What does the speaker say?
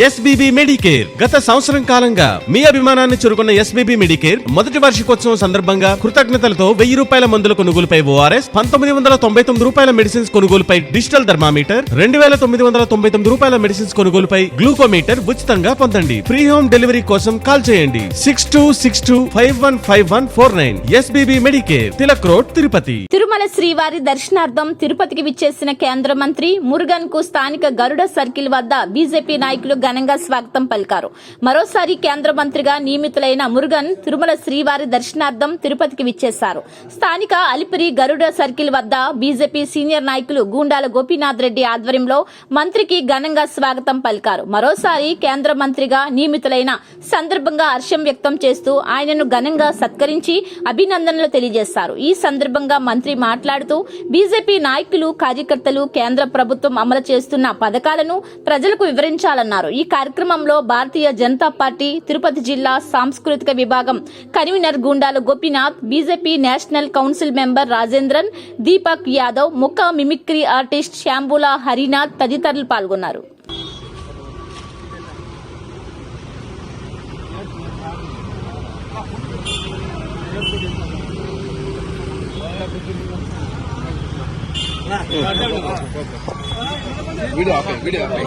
SBB Medicare గత సంవత్సరం కాలంగా మీ అభిమానాన్ని చురుకున్న ఎస్బీబీ మెడికేర్ మొదటి వార్షికోత్సవం సందర్భంగా కృతజ్ఞతలతో వెయ్యి రూపాయల మందుల కొనుగోలుపై ఓఆర్ఎస్ పంతొమ్మిది వందల తొంభై తొమ్మిది రూపాయల మెడిసిన్స్ కొనుగోలుపై డిజిటల్ థర్మామీటర్ రెండు వేల తొమ్మిది వందల తొంభై తొమ్మిది రూపాయల మెడిసిన్స్ కొనుగోలుపై గ్లూకోమీటర్ ఉచితంగా పొందండి. ఫ్రీ హోమ్ డెలివరీ కోసం కాల్ చేయండి. Six two six two five one five one four nine SBB Medicare Tilak road Tirupati. Tirumala శ్రీవారి దర్శనార్థం తిరుపతికి విచ్చేసిన కేంద్ర మంత్రి మురుగన్కు స్థానిక గరుడ సర్కిల్ వద్ద బీజేపీ నాయకులు ఘనంగా స్వాగతం పలికారు. మరోసారి కేంద్ర మంత్రిగా నియమితులైన మురుగన్ తిరుమల శ్రీవారి దర్శనార్థం తిరుపతికి విచ్చేశారు. స్థానిక అలిపిరి గరుడ సర్కిల్ వద్ద బీజేపీ సీనియర్ నాయకులు గూండాల గోపీనాథ్ రెడ్డి ఆధ్వర్యంలో మంత్రికి ఘనంగా స్వాగతం పలికారు. మరోసారి కేంద్ర మంత్రిగా నియమితులైన సందర్భంగా హర్షం వ్యక్తం చేస్తూ ఆయనను ఘనంగా సత్కరించి అభినందనలు తెలియజేశారు. ఈ సందర్భంగా మంత్రి మాట్లాడుతూ బీజేపీ నాయకులు కార్యకర్తలు కేంద్ర ప్రభుత్వం అమలు చేస్తున్న పథకాలను ప్రజలకు వివరించాలన్నారు. ఈ కార్యక్రమంలో భారతీయ జనతా పార్టీ తిరుపతి జిల్లా సాంస్కృతిక విభాగం convener Gundala Gopinath BJP national council member Rajendran Deepak Yadav ముఖ మిమిక్రీ ఆర్టిస్ట్ శ్యాంబుల హరినాథ్ తదితరులు పాల్గొన్నారు. వీడియో ఆపే వీడియో ఆపే.